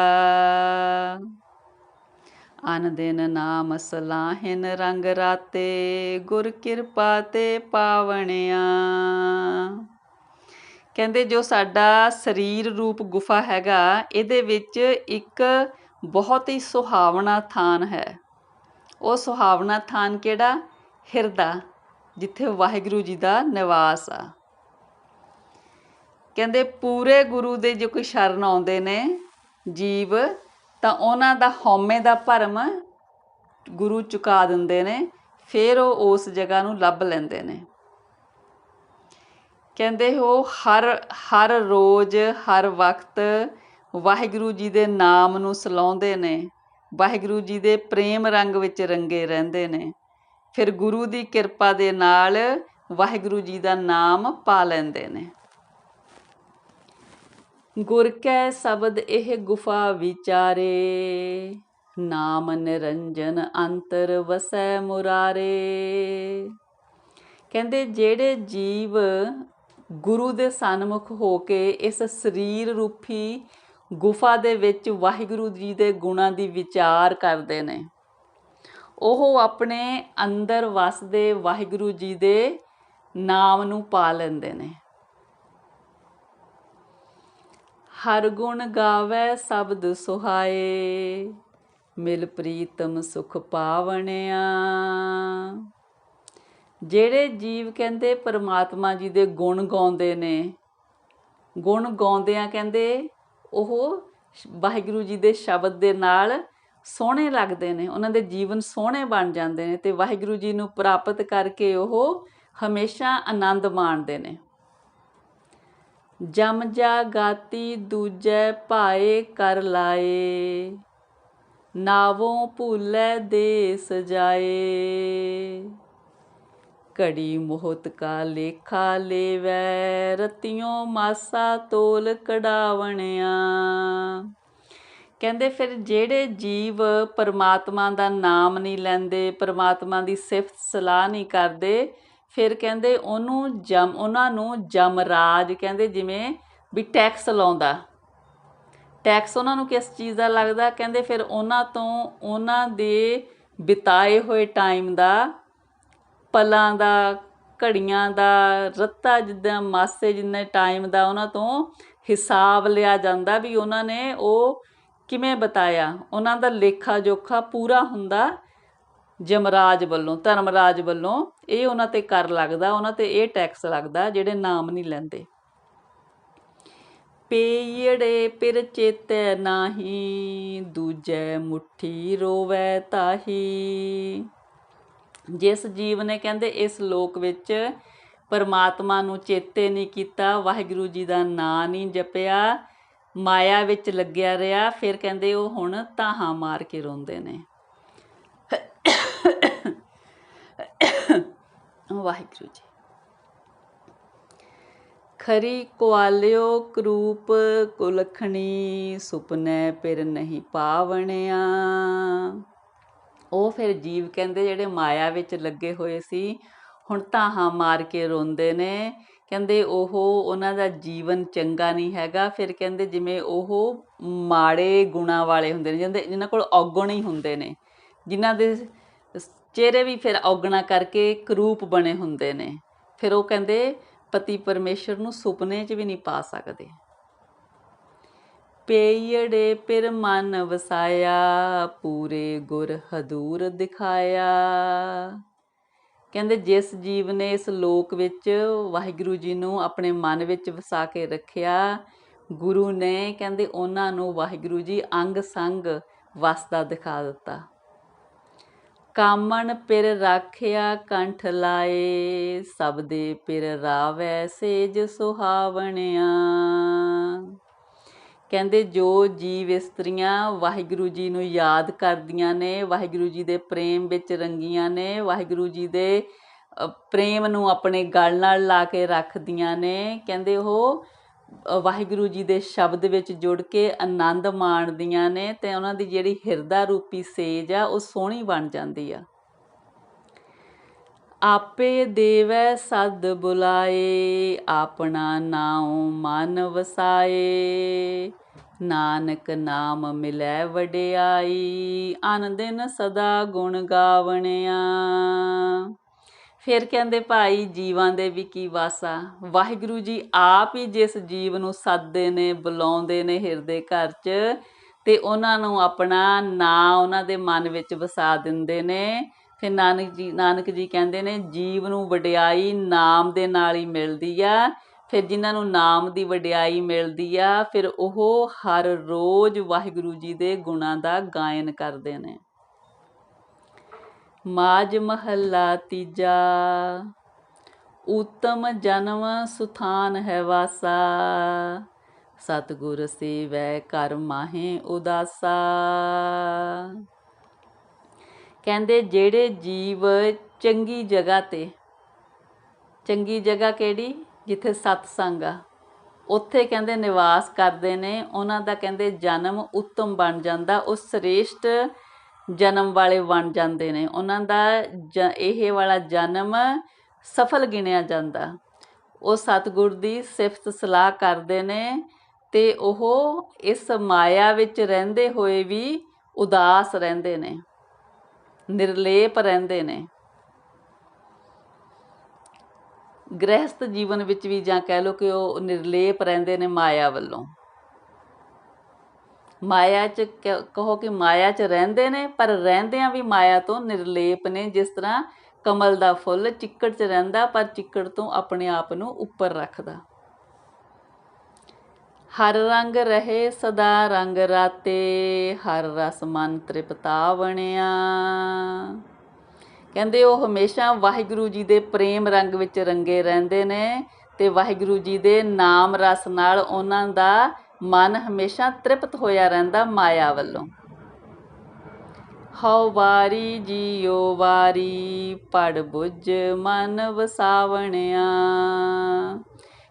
Speaker 1: ਅਨ ਦਿਨ ਨਾਮ ਸਲਾਹਿਨ ਰੰਗ ਰਾਤੇ, ਗੁਰ ਕਿਰਪਾ ਤੇ ਪਾਵਣਿਆ। ਕਹਿੰਦੇ ਜੋ ਸਾਡਾ ਸਰੀਰ ਰੂਪ ਗੁਫਾ ਹੈਗਾ, ਇਹਦੇ ਵਿੱਚ ਇੱਕ ਬਹੁਤ ਹੀ ਸੁਹਾਵਣਾ ਥਾਨ ਹੈ। ਉਹ ਸੁਹਾਵਣਾ ਥਾਨ ਕਿਹੜਾ? ਹਿਰਦਾ, ਜਿੱਥੇ ਵਾਹਿਗੁਰੂ ਜੀ ਦਾ ਨਿਵਾਸ ਆ। ਕਹਿੰਦੇ ਪੂਰੇ ਗੁਰੂ ਦੇ ਜੇ ਕੋਈ ਸ਼ਰਨ ਆਉਂਦੇ ਨੇ ਜੀਵ, ਤਾਂ ਉਹਨਾਂ ਦਾ ਹਉਮੈ ਦਾ ਭਰਮ ਗੁਰੂ ਚੁਕਾ ਦਿੰਦੇ ਨੇ, ਫਿਰ ਉਹ ਉਸ ਜਗ੍ਹਾ ਨੂੰ ਲੱਭ ਲੈਂਦੇ ਨੇ। ਕਹਿੰਦੇ ਉਹ ਹਰ ਹਰ ਰੋਜ਼, ਹਰ ਵਕਤ ਵਾਹਿਗੁਰੂ ਜੀ ਦੇ ਨਾਮ ਨੂੰ ਸਲਾਉਂਦੇ ਨੇ, ਵਾਹਿਗੁਰੂ ਜੀ ਦੇ ਪ੍ਰੇਮ ਰੰਗ ਵਿੱਚ ਰੰਗੇ ਰਹਿੰਦੇ ਨੇ। ਫਿਰ ਗੁਰੂ ਦੀ ਕਿਰਪਾ ਦੇ ਨਾਲ ਵਾਹਿਗੁਰੂ ਜੀ ਦਾ ਨਾਮ ਪਾ ਲੈਂਦੇ ਨੇ। ਗੁਰ ਕੈ ਸ਼ਬਦ ਇਹ ਗੁਫਾ ਵਿਚਾਰੇ, ਨਾਮ ਨਿਰੰਜਨ ਅੰਤਰ ਵਸੈ ਮੁਰਾਰੇ। ਕਹਿੰਦੇ ਜਿਹੜੇ ਜੀਵ ਗੁਰੂ ਦੇ ਸਨਮੁਖ ਹੋ ਕੇ ਇਸ ਸਰੀਰ ਰੂਪੀ ਗੁਫਾ ਦੇ ਵਿੱਚ ਵਾਹਿਗੁਰੂ ਜੀ ਦੇ ਗੁਣਾਂ ਦੀ ਵਿਚਾਰ ਕਰਦੇ ਨੇ। ਉਹ ਆਪਣੇ ਅੰਦਰ ਵਸਦੇ ਵਾਹਿਗੁਰੂ ਜੀ ਦੇ ਨਾਮ ਨੂੰ ਪਾ ਲੈਂਦੇ ਨੇ। ਹਰ ਗੁਣ ਗਾਵੇ, ਸ਼ਬਦ ਸੁਹਾਏ, ਮਿਲ ਪ੍ਰੀਤਮ ਸੁਖ ਪਾਵਣਿਆ। ਜਿਹੜੇ ਜੀਵ ਕਹਿੰਦੇ ਪਰਮਾਤਮਾ ਜੀ ਦੇ ਗੁਣ ਗਾਉਂਦੇ ਨੇ, ਗੁਣ ਗਾਉਂਦਿਆਂ ਕਹਿੰਦੇ ਉਹ ਵਾਹਿਗੁਰੂ ਜੀ ਦੇ ਸ਼ਬਦ ਦੇ ਨਾਲ ਸੋਹਣੇ ਲੱਗਦੇ ਨੇ, ਉਹਨਾਂ ਦੇ ਜੀਵਨ ਸੋਹਣੇ ਬਣ ਜਾਂਦੇ ਨੇ ਤੇ ਵਾਹਿਗੁਰੂ ਜੀ ਨੂੰ ਪ੍ਰਾਪਤ ਕਰਕੇ ਉਹ ਹਮੇਸ਼ਾ ਆਨੰਦ ਮਾਣਦੇ ਨੇ। ਜਮ ਜਾ ਗਾਤੀ ਦੂਜੈ ਭਾਏ ਕਰ ਲਾਏ, ਨਾਵੋਂ ਭੂਲੇ ਦੇ ਸਜਾਏ ਘੜੀ ਮੋਹਤ ਕਾ ਲੇਖਾ ਲੇਵੈ ਰਤਿयों ਮਾਸਾ ਤੋਲ ਕਢਾਵਣਿਆ। ਕਹਿੰਦੇ ਫਿਰ ਜਿਹੜੇ ਜੀਵ ਪਰਮਾਤਮਾ ਦਾ ਨਾਮ ਨਹੀਂ ਲੈਂਦੇ, ਪਰਮਾਤਮਾ ਦੀ ਸਿਫਤ ਸਲਾਹ ਨਹੀਂ ਕਰਦੇ, ਫਿਰ ਕਹਿੰਦੇ ਉਹਨੂੰ ਜਮ, ਉਹਨਾਂ ਨੂੰ ਜਮਰਾਜ ਕਹਿੰਦੇ, ਜਿਵੇਂ ਵੀ ਟੈਕਸ ਲਾਉਂਦਾ। ਟੈਕਸ ਉਹਨਾਂ ਨੂੰ ਕਿਸ ਚੀਜ਼ ਦਾ ਲੱਗਦਾ? ਕਹਿੰਦੇ ਫਿਰ ਉਹਨਾਂ ਤੋਂ ਉਹਨਾਂ ਦੇ ਬਿਤਾਏ ਹੋਏ ਟਾਈਮ ਦਾ ਪਲਾਂ ਦਾ, ਘੜੀਆਂ ਦਾ, ਰੱਤਾ ਜਿੱਦਾਂ ਮਾਸੇ ਜਿੰਨੇ ਟਾਈਮ ਦਾ ਉਹਨਾਂ ਤੋਂ ਹਿਸਾਬ ਲਿਆ ਜਾਂਦਾ ਵੀ ਉਹਨਾਂ ਨੇ ਉਹ ਕਿਵੇਂ ਬਤਾਇਆ। ਉਹਨਾਂ ਦਾ ਲੇਖਾ ਜੋਖਾ ਪੂਰਾ ਹੁੰਦਾ ਜਮਰਾਜ ਵੱਲੋਂ, ਧਰਮਰਾਜ ਵੱਲੋਂ। ਇਹ ਉਹਨਾਂ ਤੇ ਕਰ ਲੱਗਦਾ, ਉਹਨਾਂ ਤੇ ਇਹ ਟੈਕਸ ਲੱਗਦਾ ਜਿਹੜੇ ਨਾਮ ਨਹੀਂ ਲੈਂਦੇ। ਪੇਯੜੇ ਪਿਰ ਚੇਤੈ ਨਾਹੀ, ਦੂਜੈ ਮੁਠੀ ਰੋਵੈ ਤਾਹੀ। ਜਿਸ ਜੀਵ ਨੇ ਕਹਿੰਦੇ ਇਸ ਲੋਕ ਵਿੱਚ ਪਰਮਾਤਮਾ ਨੂੰ ਚੇਤੇ ਨਹੀਂ ਕੀਤਾ, ਵਾਹਿਗੁਰੂ ਜੀ ਦਾ ਨਾਂ ਨਹੀਂ ਜਪਿਆ, ਮਾਇਆ ਵਿੱਚ ਲੱਗਿਆ ਰਿਹਾ, ਫਿਰ ਕਹਿੰਦੇ ਉਹ ਹੁਣ ਤਾਹਾਂ ਮਾਰ ਕੇ ਰੋਂਦੇ ਨੇ। ਵਾਹਿਗੁਰੂ ਜੀ। ਖਰੀ ਕੁਆਲਿਓ ਕਰੂਪ ਕੁਲਖਣੀ ਸੁਪਨੇ ਪਿਰ ਨਹੀਂ ਪਾਵਣਿਆ। ਉਹ ਫਿਰ ਜੀਵ ਕਹਿੰਦੇ ਜਿਹੜੇ ਮਾਇਆ ਵਿੱਚ ਲੱਗੇ ਹੋਏ ਸੀ, ਹੁਣ ਤਾਹਾਂ ਮਾਰ ਕੇ ਰੋਂਦੇ ਨੇ। ਕਹਿੰਦੇ ਉਹ, ਉਹਨਾਂ ਦਾ ਜੀਵਨ ਚੰਗਾ ਨਹੀਂ ਹੈਗਾ। ਫਿਰ ਕਹਿੰਦੇ ਜਿਵੇਂ ਉਹ ਮਾੜੇ ਗੁਣਾ ਵਾਲੇ ਹੁੰਦੇ ਨੇ ਜਿਹਦੇ ਜਿਨ੍ਹਾਂ ਕੋਲ ਔਗਣ ਹੀ ਹੁੰਦੇ ਨੇ। ਜਿਨ੍ਹਾਂ ਦੇ ਚਿਹਰੇ ਵੀ ਫਿਰ ਔਗਣਾ ਕਰਕੇ ਕਰੂਪ ਬਣੇ ਹੁੰਦੇ ਨੇ। ਫਿਰ ਉਹ ਕਹਿੰਦੇ ਪਤੀ ਪਰਮੇਸ਼ਰ ਨੂੰ ਸੁਪਨੇ 'ਚ ਵੀ ਨਹੀਂ ਪਾ ਸਕਦੇ। ਪੇਯੜੇ ਪਿਰ ਮਨ ਵਸਾਇਆ, ਪੂਰੇ ਗੁਰ ਹਦੂਰ ਦਿਖਾਇਆ। ਕਹਿੰਦੇ ਜਿਸ ਜੀਵ ਨੇ ਇਸ ਲੋਕ ਵਿੱਚ ਵਾਹਿਗੁਰੂ ਜੀ ਨੂੰ ਆਪਣੇ ਮਨ ਵਿੱਚ ਵਸਾ ਕੇ ਰੱਖਿਆ, ਗੁਰੂ ਨੇ ਕਹਿੰਦੇ ਉਹਨਾਂ ਨੂੰ ਵਾਹਿਗੁਰੂ ਜੀ ਅੰਗ ਸੰਗ ਵਸਦਾ ਦਿਖਾ ਦਿੱਤਾ। ਕਾਮਣ ਪਿਰ ਰਾਖਿਆ ਕੰਠ ਲਾਏ ਸਭ ਦੇ ਪਿਰ ਰਾਵੈ ਸੇਜ ਸੁਹਾਵਣਿਆ। ਕਹਿੰਦੇ ਜੋ ਜੀਵ ਇਸਤਰੀਆਂ ਵਾਹਿਗੁਰੂ ਜੀ ਨੂੰ ਯਾਦ ਕਰਦੀਆਂ ਨੇ, ਵਾਹਿਗੁਰੂ ਜੀ ਦੇ ਪ੍ਰੇਮ ਵਿੱਚ ਰੰਗੀਆਂ ਨੇ, ਵਾਹਿਗੁਰੂ ਜੀ ਦੇ ਪ੍ਰੇਮ ਨੂੰ ਆਪਣੇ ਗਲ ਨਾਲ ਲਾ ਕੇ ਰੱਖਦੀਆਂ ਨੇ। ਕਹਿੰਦੇ ਉਹ ਵਾਹਿਗੁਰੂ ਜੀ ਦੇ ਸ਼ਬਦ ਵਿੱਚ ਜੁੜ ਕੇ ਆਨੰਦ ਮਾਣਦੀਆਂ ਨੇ ਤੇ ਉਹਨਾਂ ਦੀ ਜਿਹੜੀ ਹਿਰਦਾ ਰੂਪੀ ਸੇਜ ਆ, ਉਹ ਸੋਹਣੀ ਬਣ ਜਾਂਦੀ ਆ। ਆਪੇ ਦੇਵੈ ਸਦ ਬੁਲਾਏ, ਆਪਣਾ ਨਾਉ ਮਨ ਵਸਾਏ। ਨਾਨਕ ਨਾਮ ਮਿਲੈ ਵਡਿਆਈ ਅਨ ਦਿਨ ਸਦਾ ਗੁਣ ਗਾਵਣਿਆ। ਫਿਰ ਕਹਿੰਦੇ ਭਾਈ, ਜੀਵਾਂ ਦੇ ਵੀ ਕੀ ਵਾਸਾ। ਵਾਹਿਗੁਰੂ ਜੀ ਆਪ ਹੀ ਜਿਸ ਜੀਵ ਨੂੰ ਸੱਦਦੇ ਨੇ, ਬੁਲਾਉਂਦੇ ਨੇ ਹਿਰਦੇ ਘਰ 'ਚ, ਤੇ ਉਹਨਾਂ ਨੂੰ ਆਪਣਾ ਨਾਂ ਉਹਨਾਂ ਦੇ ਮਨ ਵਿੱਚ ਵਸਾ ਦਿੰਦੇ ਨੇ। ਫਿਰ ਨਾਨਕ ਜੀ ਨਾਨਕ ਜੀ ਕਹਿੰਦੇ ਨੇ, ਜੀਵ ਨੂੰ ਵਡਿਆਈ ਨਾਮ ਦੇ ਨਾਲ ਹੀ ਮਿਲਦੀ ਆ। ਫਿਰ ਜਿਨ੍ਹਾਂ ਨੂੰ ਨਾਮ ਦੀ ਵਡਿਆਈ ਮਿਲਦੀ ਆ, ਫਿਰ ਉਹ ਹਰ ਰੋਜ਼ ਵਾਹਿਗੁਰੂ ਜੀ ਦੇ ਗੁਣਾਂ ਦਾ ਗਾਇਨ ਕਰਦੇ ਨੇ। ਮਾਜ ਮਹੱਲਾ ਤੀਜਾ, ਉਤਮ ਜਨਮ ਸੁਥਾਨ ਹੈ ਵਾਸਾ। ਸਤਿਗੁਰ ਸੇਵੈ ਕਰ ਮਾਹੇ ਉਦਾਸਾ। ਕਹਿੰਦੇ ਜਿਹੜੇ ਜੀਵ ਚੰਗੀ ਜਗ੍ਹਾ ਤੇ, ਚੰਗੀ ਜਗ੍ਹਾ ਕਿਹੜੀ? ਜਿੱਥੇ ਸਤਸੰਗ ਆ। ਉੱਥੇ ਕਹਿੰਦੇ ਨਿਵਾਸ ਕਰਦੇ ਨੇ, ਉਹਨਾਂ ਦਾ ਕਹਿੰਦੇ ਜਨਮ ਉੱਤਮ ਬਣ ਜਾਂਦਾ, ਉਹ ਸ੍ਰੇਸ਼ਟ ਜਨਮ ਵਾਲੇ ਬਣ ਜਾਂਦੇ ਨੇ। ਉਹਨਾਂ ਦਾ ਜ- ਇਹ ਵਾਲਾ ਜਨਮ ਸਫਲ ਗਿਣਿਆ ਜਾਂਦਾ। ਉਹ ਸਤਿਗੁਰ ਦੀ ਸਿਫਤ ਸਲਾਹ ਕਰਦੇ ਨੇ ਤੇ ਉਹ ਇਸ ਮਾਇਆ ਵਿੱਚ ਰਹਿੰਦੇ ਹੋਏ ਵੀ ਉਦਾਸ ਰਹਿੰਦੇ ਨੇ। ਨਿਰਲੇਪ ਰਹਿੰਦੇ ਨੇ। ਗ੍ਰਹਿਸਥ ਜੀਵਨ ਵਿੱਚ ਵੀ ਜਾਂ ਕਹਿ ਲਓ ਕਿ ਉਹ ਨਿਰਲੇਪ ਰਹਿੰਦੇ ਨੇ ਮਾਇਆ ਵੱਲੋਂ। ਮਾਇਆ 'ਚ ਕ- ਕਹੋ ਕਿ ਮਾਇਆ 'ਚ ਰਹਿੰਦੇ ਨੇ, ਪਰ ਰਹਿੰਦਿਆਂ ਵੀ ਮਾਇਆ ਤੋਂ ਨਿਰਲੇਪ ਨੇ। ਜਿਸ ਤਰ੍ਹਾਂ ਕਮਲ ਦਾ ਫੁੱਲ ਚਿੱਕੜ 'ਚ ਰਹਿੰਦਾ, ਪਰ ਚਿੱਕੜ ਤੋਂ ਆਪਣੇ ਆਪ ਨੂੰ ਉੱਪਰ ਰੱਖਦਾ। ਹਰ ਰੰਗ ਰਹੇ ਸਦਾ ਰੰਗ ਰਾਤੇ, ਹਰ ਰਸ ਮਨ ਤ੍ਰਿਪਤਾ ਬਣਿਆ। ਕਹਿੰਦੇ ਉਹ ਹਮੇਸ਼ਾ ਵਾਹਿਗੁਰੂ ਜੀ ਦੇ ਪ੍ਰੇਮ ਰੰਗ ਵਿੱਚ ਰੰਗੇ ਰਹਿੰਦੇ ਨੇ ਤੇ ਵਾਹਿਗੁਰੂ ਜੀ ਦੇ ਨਾਮ ਰਸ ਨਾਲ ਉਹਨਾਂ ਦਾ ਮਨ ਹਮੇਸ਼ਾ ਤ੍ਰਿਪਤ ਹੋਇਆ ਰਹਿੰਦਾ ਮਾਇਆ ਵੱਲੋਂ। ਹਉ ਵਾਰੀ ਜੀਓ ਵਾਰੀ ਪੜ ਬੁੱਝ ਮਨ ਵਸਾਵਣਿਆ।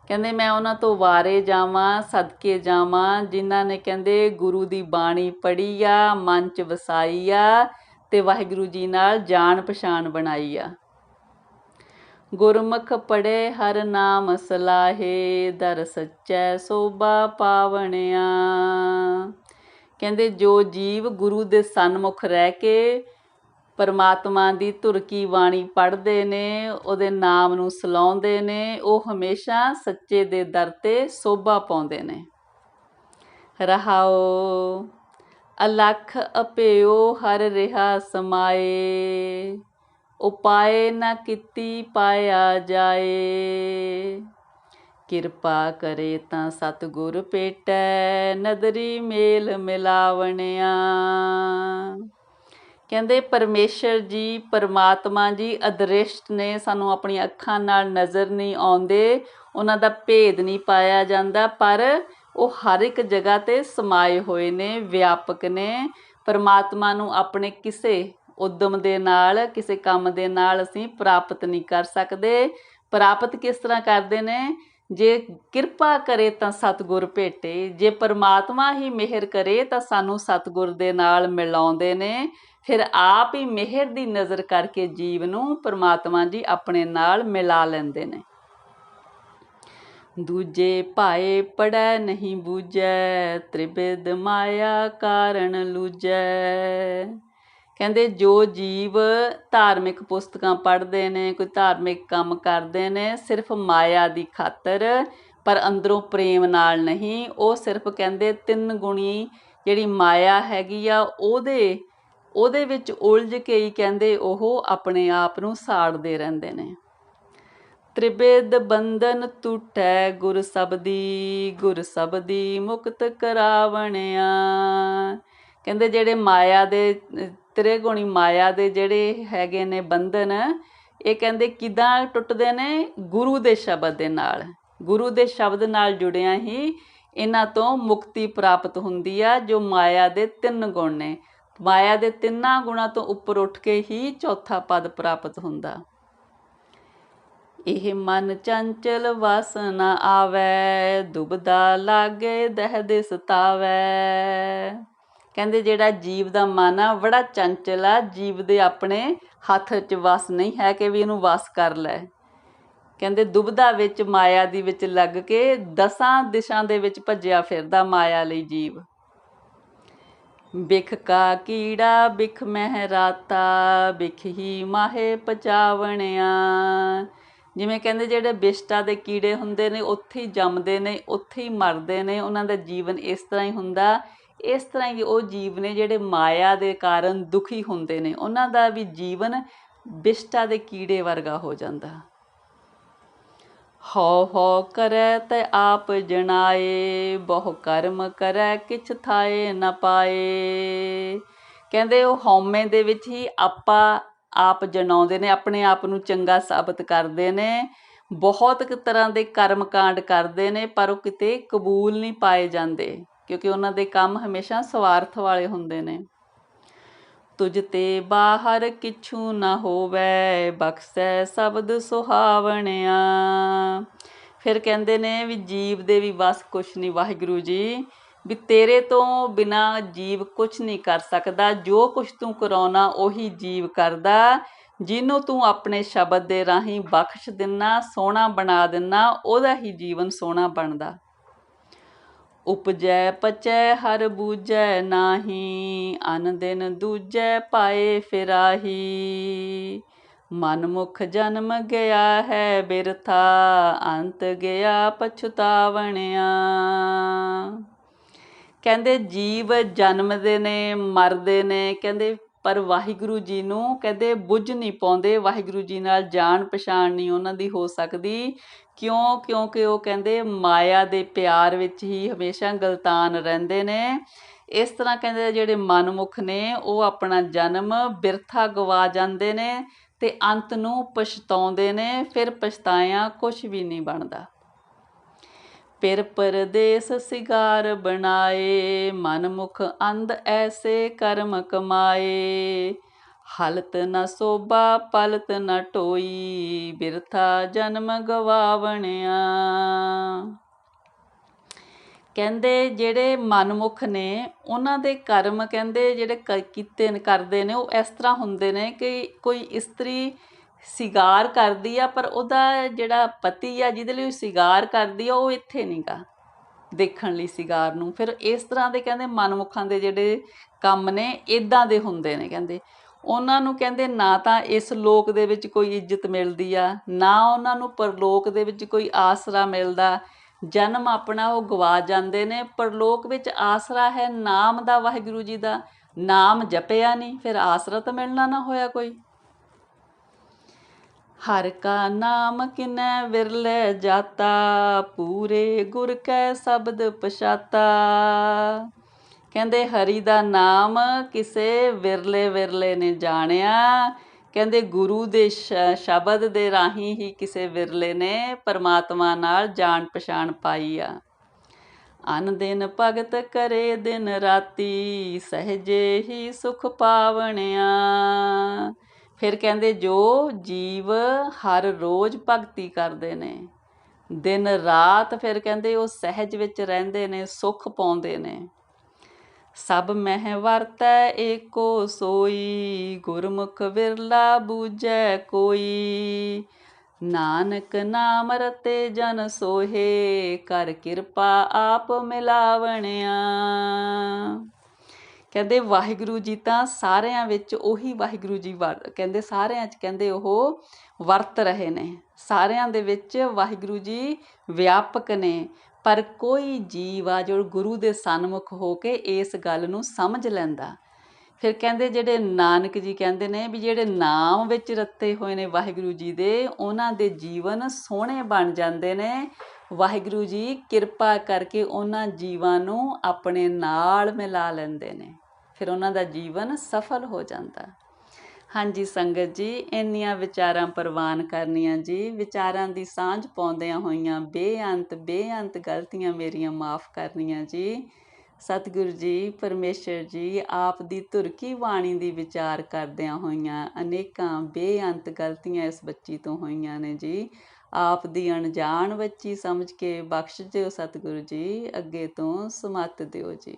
Speaker 1: ਕਹਿੰਦੇ ਮੈਂ ਉਹਨਾਂ ਤੋਂ ਵਾਰੇ ਜਾਵਾਂ, ਸਦਕੇ ਜਾਵਾਂ, ਜਿਨ੍ਹਾਂ ਨੇ ਕਹਿੰਦੇ ਗੁਰੂ ਦੀ ਬਾਣੀ ਪੜ੍ਹੀ ਆ, ਮਨ ਚ ਵਸਾਈ ਆ ਤੇ ਵਾਹਿਗੁਰੂ ਜੀ ਨਾਲ ਜਾਣ ਪਛਾਣ ਬਣਾਈ ਆ। ਗੁਰਮੁਖ ਪੜੇ ਹਰ ਨਾਮ ਸਲਾਹੇ, ਦਰ ਸੱਚੈ ਸੋਭਾ ਪਾਵਣਿਆ। ਕਹਿੰਦੇ ਜੋ ਜੀਵ ਗੁਰੂ ਦੇ ਸਨਮੁਖ ਰਹਿ ਕੇ ਪਰਮਾਤਮਾ ਦੀ ਧੁਰ ਕੀ ਬਾਣੀ ਪੜ੍ਹਦੇ ਨੇ, ਉਹਦੇ ਨਾਮ ਨੂੰ ਸਲਾਉਂਦੇ ਨੇ, ਉਹ ਹਮੇਸ਼ਾ ਸੱਚੇ ਦੇ ਦਰ ਤੇ ਸੋਭਾ ਪਾਉਂਦੇ ਨੇ। ਰਹਾਓ, ਅਲਖ ਅਪਿਓ ਹਰ ਰਿਹਾ ਸਮਾਏ, ਉਪਾਏ ਨਾ ਕੀਤੀ ਪਾਇਆ ਜਾਏ। ਕਿਰਪਾ ਕਰੇ ਤਾਂ ਸਤਿਗੁਰ ਪੇਟੈ ਨਦਰੀ ਮੇਲ ਮਿਲਾਵਣਿਆ। ਕਹਿੰਦੇ ਪਰਮੇਸ਼ਰ ਜੀ, ਪਰਮਾਤਮਾ ਜੀ ਅਦ੍ਰਿਸ਼ਟ ਨੇ ਸਾਨੂੰ ਆਪਣੀਆਂ ਅੱਖਾਂ ਨਾਲ ਨਜ਼ਰ ਨਹੀਂ ਆਉਂਦੇ, ਉਹਨਾਂ ਦਾ ਭੇਦ ਨਹੀਂ ਪਾਇਆ ਜਾਂਦਾ, ਪਰ ਉਹ ਹਰ ਇੱਕ ਜਗ੍ਹਾ ਤੇ ਸਮਾਏ ਹੋਏ ਨੇ, ਵਿਆਪਕ ਨੇ। ਪਰਮਾਤਮਾ ਨੂੰ ਆਪਣੇ ਕਿਸੇ ਉਦਮ ਦੇ ਨਾਲ, ਕਿਸੇ ਕੰਮ ਦੇ ਨਾਲ ਅਸੀਂ ਪ੍ਰਾਪਤ ਨਹੀਂ ਕਰ ਸਕਦੇ। ਪ੍ਰਾਪਤ ਕਿਸ ਤਰ੍ਹਾਂ ਕਰਦੇ ਨੇ? ਜੇ ਕਿਰਪਾ ਕਰੇ ਤਾਂ ਸਤਿਗੁਰ ਭੇਟੇ, ਜੇ ਪਰਮਾਤਮਾ ਹੀ ਮਿਹਰ ਕਰੇ ਤਾਂ ਸਾਨੂੰ ਸਤਿਗੁਰ ਦੇ ਨਾਲ ਮਿਲਾਉਂਦੇ ਨੇ। ਫਿਰ ਆਪ ਹੀ ਮਿਹਰ ਦੀ ਨਜ਼ਰ ਕਰਕੇ ਜੀਵ ਨੂੰ ਪਰਮਾਤਮਾ ਜੀ ਆਪਣੇ ਨਾਲ ਮਿਲਾ ਲੈਂਦੇ ਨੇ। ਦੂਜੇ ਭਾਏ ਪੜੈ ਨਹੀਂ ਬੂਝੈ ਤ੍ਰਿਬਿਦ ਮਾਇਆ ਕਾਰਣ ਲੂਜੈ ਕਹਿੰਦੇ ਜੋ ਜੀਵ ਧਾਰਮਿਕ ਪੁਸਤਕਾਂ ਪੜ੍ਹਦੇ ਨੇ, ਕੋਈ ਧਾਰਮਿਕ ਕੰਮ ਕਰਦੇ ਨੇ, ਸਿਰਫ ਮਾਇਆ ਦੀ ਖਾਤਰ, ਪਰ ਅੰਦਰੋਂ ਪ੍ਰੇਮ ਨਾਲ ਨਹੀਂ, ਉਹ ਸਿਰਫ ਕਹਿੰਦੇ ਤਿੰਨ ਗੁਣੀ ਜਿਹੜੀ ਮਾਇਆ ਹੈਗੀ ਆ, ਉਹਦੇ ਉਹਦੇ ਵਿੱਚ ਉਲਝ ਕੇ ਹੀ ਕਹਿੰਦੇ ਉਹ ਆਪਣੇ ਆਪ ਨੂੰ ਸਾੜਦੇ ਰਹਿੰਦੇ ਨੇ। ਤ੍ਰਿਬੇਦ ਬੰਧਨ ਟੂਟੈ ਗੁਰ ਸਬਦੀ ਗੁਰ ਸਬਦੀ ਮੁਕਤ ਕਰਾਵਣਿਆ। ਕਹਿੰਦੇ ਜਿਹੜੇ ਮਾਇਆ ਦੇ, ਤ੍ਰਿਗੁਣੀ ਮਾਇਆ ਦੇ ਜਿਹੜੇ ਹੈਗੇ ਨੇ ਬੰਧਨ, ਇਹ ਕਹਿੰਦੇ ਕਿਦਾਂ ਟੁੱਟਦੇ ਨੇ? ਗੁਰੂ ਦੇ ਸ਼ਬਦ ਦੇ ਨਾਲ। ਗੁਰੂ ਦੇ ਸ਼ਬਦ ਨਾਲ ਜੁੜਿਆ ਹੀ ਇਹਨਾਂ ਤੋਂ ਮੁਕਤੀ ਪ੍ਰਾਪਤ ਹੁੰਦੀ ਆ, ਜੋ ਮਾਇਆ ਦੇ ਤਿੰਨ ਗੁਣ ਨੇ। ਮਾਇਆ ਦੇ ਤਿੰਨਾਂ ਗੁਣਾਂ ਤੋਂ ਉੱਪਰ ਉੱਠ ਕੇ ਹੀ ਚੌਥਾ ਪਦ ਪ੍ਰਾਪਤ ਹੁੰਦਾ। ਇਹ ਮਨ ਚੰਚਲ ਵਸ ਨ ਆਵੈ, ਦੁਬਦਾ ਲਾਗੇ ਦਹਿ ਸਤਾਵੈ ਕਹਿੰਦੇ ਜਿਹੜਾ ਜੀਵ ਦਾ ਮਨ ਆ, ਬੜਾ ਚੰਚਲ ਆ, ਜੀਵ ਦੇ ਆਪਣੇ ਹੱਥ 'ਚ ਵਸ ਨਹੀਂ ਹੈ ਕਿ ਵੀ ਇਹਨੂੰ ਵਸ ਕਰ ਲੈ। ਕਹਿੰਦੇ ਦੁਬਦਾ ਵਿੱਚ, ਮਾਇਆ ਦੀ ਵਿੱਚ ਲੱਗ ਕੇ ਦਸਾਂ ਦਿਸ਼ਾਂ ਦੇ ਵਿੱਚ ਭੱਜਿਆ ਫਿਰਦਾ ਮਾਇਆ ਲਈ ਜੀਵ। ਬਿਖ ਕਾ ਕੀੜਾ, ਬਿਖ ਮਹਿ ਰਾਤਾ ਬਿਖ ਹੀ ਮਾਹੇ ਪਚਾਵਣਿਆ। ਜਿਵੇਂ ਕਹਿੰਦੇ ਜਿਹੜੇ ਬਿਸ਼ਟਾ ਦੇ ਕੀੜੇ ਹੁੰਦੇ ਨੇ, ਉੱਥੇ ਹੀ ਜੰਮਦੇ ਨੇ, ਉੱਥੇ ਹੀ ਮਰਦੇ ਨੇ, ਉਹਨਾਂ ਦਾ ਜੀਵਨ ਇਸ ਤਰ੍ਹਾਂ ਹੀ ਹੁੰਦਾ। ਇਸ ਤਰ੍ਹਾਂ ਹੀ ਉਹ ਜੀਵ ਨੇ ਜਿਹੜੇ ਮਾਇਆ ਦੇ ਕਾਰਨ ਦੁਖੀ ਹੁੰਦੇ ਨੇ, ਉਹਨਾਂ ਦਾ ਵੀ ਜੀਵਨ ਬਿਸ਼ਟਾ ਦੇ ਕੀੜੇ ਵਰਗਾ ਹੋ ਜਾਂਦਾ। ਹਉ ਹਉ ਕਰੈ ਤੈ ਆਪ ਜਣਾਏ, ਬਹੁ ਕਰਮ ਕਰੈ ਕਿਛ ਥਾਏ ਨ ਪਾਏ। ਕਹਿੰਦੇ ਉਹ ਹਉਮੈ ਦੇ ਵਿੱਚ ਹੀ ਆਪਾ ਆਪ ਜਣਾਉਂਦੇ ਨੇ, ਆਪਣੇ ਆਪ ਨੂੰ ਚੰਗਾ ਸਾਬਤ ਕਰਦੇ ਨੇ, ਬਹੁਤ ਤਰ੍ਹਾਂ ਦੇ ਕਰਮ ਕਾਂਡ ਕਰਦੇ ਨੇ, ਪਰ ਉਹ ਕਿਤੇ ਕਬੂਲ ਨਹੀਂ ਪਾਏ ਜਾਂਦੇ, ਕਿਉਂਕਿ ਉਹਨਾਂ ਦੇ ਕੰਮ ਹਮੇਸ਼ਾ ਸਵਾਰਥ ਵਾਲੇ ਹੁੰਦੇ ਨੇ। ਤੁਝ ਤੇ ਬਾਹਰ ਕਿਛੂ ਨਾ ਹੋਵੇ, ਬਖਸ਼ੈ ਸ਼ਬਦ ਸੁਹਾਵਣਿਆ। ਫਿਰ ਕਹਿੰਦੇ ਨੇ ਵੀ ਜੀਵ ਦੇ ਵੀ ਬਸ ਕੁਛ ਨਹੀਂ ਵਾਹਿਗੁਰੂ ਜੀ, ਵੀ ਤੇਰੇ ਤੋਂ ਬਿਨਾ ਜੀਵ ਕੁਛ ਨਹੀਂ ਕਰ ਸਕਦਾ। ਜੋ ਕੁਛ ਤੂੰ ਕਰਾਉਣਾ, ਉਹੀ ਜੀਵ ਕਰਦਾ। ਜਿਹਨੂੰ ਤੂੰ ਆਪਣੇ ਸ਼ਬਦ ਦੇ ਰਾਹੀਂ ਬਖਸ਼ ਦਿੰਨਾ, ਸੋਹਣਾ ਬਣਾ ਦਿੰਨਾ, ਉਹਦਾ ਹੀ ਜੀਵਨ ਸੋਹਣਾ ਬਣਦਾ। ਉਪਜੈ ਪਚੈ ਹਰ ਬੂਝੈ ਨਾਹੀ, ਅਨ ਦਿਨ ਦੂਜੈ ਪਾਏ ਫਿਰਾਹੀ। ਮਨਮੁਖ ਜਨਮ ਗਿਆ ਹੈ ਬਿਰਥਾ, ਅੰਤ ਗਿਆ ਪਛਤਾਵਣਿਆ। ਕਹਿੰਦੇ ਜੀਵ ਜਨਮਦੇ ਨੇ, ਮਰਦੇ ਨੇ, ਕਹਿੰਦੇ ਪਰ ਵਾਹਿਗੁਰੂ ਜੀ ਨੂੰ ਕਹਿੰਦੇ ਬੁੱਝ ਨਹੀਂ ਪਾਉਂਦੇ, ਵਾਹਿਗੁਰੂ ਜੀ ਨਾਲ ਜਾਣ ਪਛਾਣ ਨਹੀਂ ਉਹਨਾਂ ਦੀ ਹੋ ਸਕਦੀ। ਕਿਉਂ? ਕਿਉਂਕਿ ਉਹ ਕਹਿੰਦੇ ਮਾਇਆ ਦੇ ਪਿਆਰ ਵਿੱਚ ਹੀ ਹਮੇਸ਼ਾ ਗਲਤਾਨ ਰਹਿੰਦੇ ਨੇ। ਇਸ ਤਰ੍ਹਾਂ ਕਹਿੰਦੇ ਜਿਹੜੇ ਮਨਮੁਖ ਨੇ, ਉਹ ਆਪਣਾ ਜਨਮ ਬਿਰਥਾ ਗਵਾ ਜਾਂਦੇ ਨੇ ਤੇ ਅੰਤ ਨੂੰ ਪਛਤਾਉਂਦੇ ਨੇ, ਫਿਰ ਪਛਤਾਇਆ ਕੁਝ ਵੀ ਨਹੀਂ ਬਣਦਾ। ਪਿਰ ਪਰਦੇਸ ਸਿਗਾਰ ਬਣਾਏ, ਮਨਮੁਖ ਅੰਧ ਐਸੇ ਕਰਮ ਕਮਾਏ। ਹਲਤ ਨ ਸੋਭਾ, ਪਲਤ ਨ ਟੋਈ, ਬਿਰਥਾ ਜਨਮ ਗਵਾਵਣਿਆ। ਕਹਿੰਦੇ ਜਿਹੜੇ ਮਨਮੁਖ ਨੇ, ਉਹਨਾਂ ਦੇ ਕਰਮ ਕਹਿੰਦੇ ਜਿਹੜੇ ਕੀਤੇ ਕਰਦੇ ਨੇ, ਉਹ ਇਸ ਤਰ੍ਹਾਂ ਹੁੰਦੇ ਨੇ ਕਿ ਕੋਈ ਇਸਤਰੀ ਸਿਗਾਰ ਕਰਦੀ ਆ, ਪਰ ਉਹਦਾ ਜਿਹੜਾ ਪਤੀ ਆ, ਜਿਹਦੇ ਲਈ ਸਿਗਾਰ ਕਰਦੀ ਆ, ਉਹ ਇੱਥੇ ਨਹੀਂਗਾ ਦੇਖਣ ਲਈ ਸਿਗਾਰ ਨੂੰ। ਫਿਰ ਇਸ ਤਰ੍ਹਾਂ ਦੇ ਕਹਿੰਦੇ ਮਨਮੁਖਾਂ ਦੇ ਜਿਹੜੇ ਕੰਮ ਨੇ ਇਦਾਂ ਦੇ ਹੁੰਦੇ ਨੇ ਕਹਿੰਦੇ। ਉਹਨਾਂ ਨੂੰ ਕਹਿੰਦੇ ਨਾ ਤਾਂ ਇਸ ਲੋਕ ਦੇ ਵਿੱਚ ਕੋਈ ਇੱਜ਼ਤ ਮਿਲਦੀ ਆ, ਨਾ ਉਹਨਾਂ ਨੂੰ ਪਰਲੋਕ ਦੇ ਵਿੱਚ ਕੋਈ ਆਸਰਾ ਮਿਲਦਾ। ਜਨਮ ਆਪਣਾ ਉਹ ਗਵਾ ਜਾਂਦੇ ਨੇ, ਪਰਲੋਕ ਵਿੱਚ ਆਸਰਾ ਹੈ ਨਾਮ ਦਾ ਵਾਹਿਗੁਰੂ ਜੀ ਦਾ। ਨਾਮ ਜਪਿਆ ਨਹੀਂ, ਫਿਰ ਆਸਰਾ ਤਾਂ ਮਿਲਣਾ ਨਾ ਹੋਇਆ ਕੋਈ। ਹਰ ਕਾ ਨਾਮ ਕਿਨੈ ਵਿਰਲੇ ਜਾਤਾ, ਪੂਰੇ ਗੁਰ ਕੈ ਸ਼ਬਦ ਪਛਾਤਾ। ਕਹਿੰਦੇ ਹਰੀ ਦਾ ਨਾਮ ਕਿਸੇ ਵਿਰਲੇ ਵਿਰਲੇ ਨੇ ਜਾਣਿਆ। ਕਹਿੰਦੇ ਗੁਰੂ ਦੇ ਸ਼ਬਦ ਦੇ ਰਾਹੀਂ ਹੀ ਕਿਸੇ ਵਿਰਲੇ ਨੇ ਪਰਮਾਤਮਾ ਨਾਲ ਜਾਣ ਪਛਾਣ ਪਾਈ ਆ। ਅਨ ਦਿਨ ਭਗਤ ਕਰੇ ਦਿਨ ਰਾਤੀ, ਸਹਜੇ ਹੀ ਸੁਖ ਪਾਵਣਿਆ। ਫਿਰ ਕਹਿੰਦੇ, ਜੋ ਜੀਵ ਹਰ ਰੋਜ਼ ਭਗਤੀ ਕਰਦੇ ਨੇ, ਦਿਨ ਰਾਤ ਫਿਰ ਕਹਿੰਦੇ ਉਹ ਸਹਿਜ ਵਿੱਚ ਰਹਿੰਦੇ ਨੇ, ਸੁਖ ਪਾਉਂਦੇ ਨੇ। ਸਭ ਮਹਿ ਵਰਤੈ, ਏਕੋ ਸੋਈ, ਗੁਰਮੁਖ ਵਿਰਲਾ ਬੂਝੈ ਕੋਈ। ਨਾਨਕ ਨਾਮ ਰਤੇ ਜਨ ਸੋਹੇ, ਕਰ ਕਿਰਪਾ ਆਪ ਮਿਲਾਵਣਿਆ। ਕਹਿੰਦੇ ਵਾਹਿਗੁਰੂ ਜੀ ਤਾਂ ਸਾਰਿਆਂ ਵਿੱਚ ਉਹੀ ਵਾਹਿਗੁਰੂ ਜੀ ਵਰ, ਕਹਿੰਦੇ ਸਾਰਿਆਂ 'ਚ ਕਹਿੰਦੇ ਉਹ ਵਰਤ ਰਹੇ ਨੇ। ਸਾਰਿਆਂ ਦੇ ਵਿੱਚ ਵਾਹਿਗੁਰੂ ਜੀ ਵਿਆਪਕ ਨੇ। ਪਰ ਕੋਈ ਜੀਵ ਆ ਜੋ ਗੁਰੂ ਦੇ ਸਨਮੁਖ ਹੋ ਕੇ ਇਸ ਗੱਲ ਨੂੰ ਸਮਝ ਲੈਂਦਾ। ਫਿਰ ਕਹਿੰਦੇ ਜਿਹੜੇ ਨਾਨਕ ਜੀ ਕਹਿੰਦੇ ਨੇ ਵੀ ਜਿਹੜੇ ਨਾਮ ਵਿੱਚ ਰੱਤੇ ਹੋਏ ਨੇ ਵਾਹਿਗੁਰੂ ਜੀ ਦੇ, ਉਹਨਾਂ ਦੇ ਜੀਵਨ ਸੋਹਣੇ ਬਣ ਜਾਂਦੇ ਨੇ। ਵਾਹਿਗੁਰੂ ਜੀ ਕਿਰਪਾ ਕਰਕੇ ਉਹਨਾਂ ਜੀਵਾਂ ਨੂੰ ਆਪਣੇ ਨਾਲ ਮਿਲਾ ਲੈਂਦੇ ਨੇ। ਫਿਰ ਉਹਨਾਂ ਦਾ ਜੀਵਨ ਸਫਲ ਹੋ ਜਾਂਦਾ। ਹਾਂਜੀ ਸੰਗਤ ਜੀ, ਇੰਨੀਆਂ ਵਿਚਾਰਾਂ ਪ੍ਰਵਾਨ ਕਰਨੀਆਂ ਜੀ। ਵਿਚਾਰਾਂ ਦੀ ਸਾਂਝ ਪਾਉਂਦਿਆਂ ਹੋਈਆਂ ਬੇਅੰਤ ਬੇਅੰਤ ਗਲਤੀਆਂ ਮੇਰੀਆਂ ਮਾਫ ਕਰਨੀਆਂ ਜੀ। ਸਤਿਗੁਰੂ ਜੀ, ਪਰਮੇਸ਼ਰ ਜੀ, ਆਪ ਦੀ ਤੁਰਕੀ ਬਾਣੀ ਦੀ ਵਿਚਾਰ ਕਰਦਿਆਂ ਹੋਈਆਂ ਅਨੇਕਾਂ ਬੇਅੰਤ ਗਲਤੀਆਂ ਇਸ ਬੱਚੀ ਤੋਂ ਹੋਈਆਂ ਨੇ ਜੀ। ਆਪ ਦੀ ਅਣਜਾਣ ਬੱਚੀ ਸਮਝ ਕੇ ਬਖਸ਼ ਦਿਓ ਸਤਿਗੁਰੂ ਜੀ, ਅੱਗੇ ਤੋਂ ਸਮਤ ਦਿਓ ਜੀ।